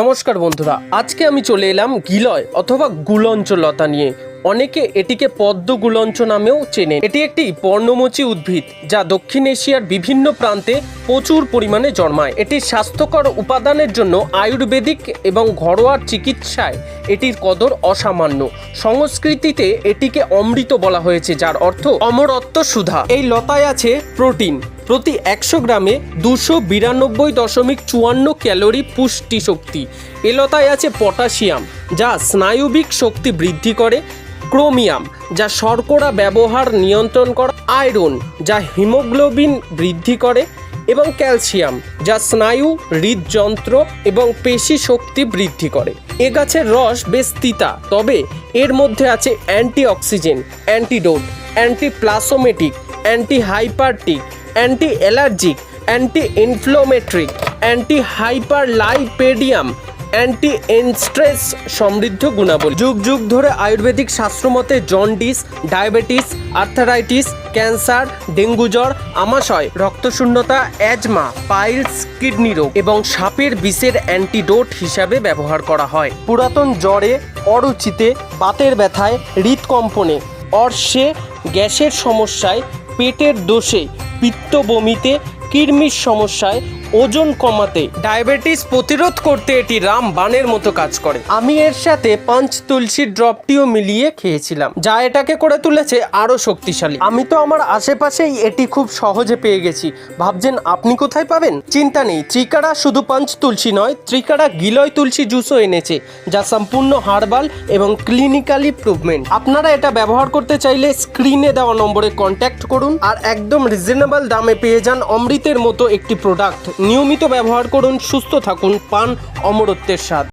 নমস্কার বন্ধুরা, আজকে আমি চলে এলাম গিলয় অথবা গুলঞ্চ লতা নিয়ে। অনেকে এটিকে পদ্ম গুলঞ্চ নামেও চেনে এটি একটি পর্ণমোচী উদ্ভিদ যা দক্ষিণ এশিয়ার বিভিন্ন প্রান্তে প্রচুর পরিমাণে জন্মায়। এটি স্বাস্থ্যকর উপাদানের জন্য আয়ুর্বেদিক এবং ঘরোয়া চিকিৎসায় এটির কদর অসামান্য। সংস্কৃতিতে এটিকে অমৃত বলা হয়েছে, যার অর্থ অমরত্ব সুধা। এই লতায় আছে প্রোটিন। প্রতি একশো গ্রামে দুশো বিরানব্বই দশমিক চুয়ান্ন ক্যালোরি পুষ্টি শক্তি। এলতায় আছে পটাশিয়াম, যা স্নায়ুবিক শক্তি বৃদ্ধি করে, ক্রোমিয়াম, যা শর্করা ব্যবহার নিয়ন্ত্রণ করে, আয়রন, যা হিমোগ্লোবিন বৃদ্ধি করে, এবং ক্যালসিয়াম, যা স্নায়ু, হৃদযন্ত্র এবং পেশি শক্তি বৃদ্ধি করে। এ গাছের রস বেশ তিতা, তবে এর মধ্যে আছে anti oxygen antidote, antiplasmodic anti pyretic anti allergic anti inflammatory anti hyperlipidemic anti stress সমৃদ্ধ গুণাবলী। যুগ যুগ ধরে আয়ুর্বেদিক শাস্ত্রমতে jaundice, diabetes, arthritis, cancer, dengue জ্বর, আমাশয়, রক্তশূন্যতা, অ্যাজমা, পাইলস, কিডনি রোগ এবং সাপের বিষের অ্যান্টিডোট হিসাবে ব্যবহার করা হয়। পুরাতন জ্বরে, অরুচিতে বাতের ব্যথায়, হৃদকম্পনে, অর্শে, গ্যাসের সমস্যায় পেটের দোষে পিত্ত বমিতে কিডনির সমস্যায় ওজন কমাতে, ডায়াবেটিস প্রতিরোধ করতে এটি রাম বানের মতো কাজ করে। আমি এর সাথে পাঁচ তুলসীর ড্রপটিও মিলিয়ে খেয়েছিলাম, যা এটাকে করে তুলেছে আরও শক্তিশালী। আমি তো আমার আশেপাশেই এটি খুব সহজে পেয়ে গেছি। ভাবছেন আপনি কোথায় পাবেন? চিন্তা নেই, ত্রিকারা শুধু পাঁচ তুলসী নয়, ত্রিকারা গিলয় তুলসী জুসও এনেছে, যা সম্পূর্ণ হার্বাল এবং ক্লিনিক্যালি প্রুভমেন্ট আপনারা এটা ব্যবহার করতে চাইলে স্ক্রিনে দেওয়া নম্বরে কন্ট্যাক্ট করুন আর একদম রিজনেবল দামে পেয়ে যান অমৃতের মতো একটি প্রোডাক্ট। নিয়মিত ব্যবহার করুন সুস্থ থাকুন পান অমরত্বের স্বাদ।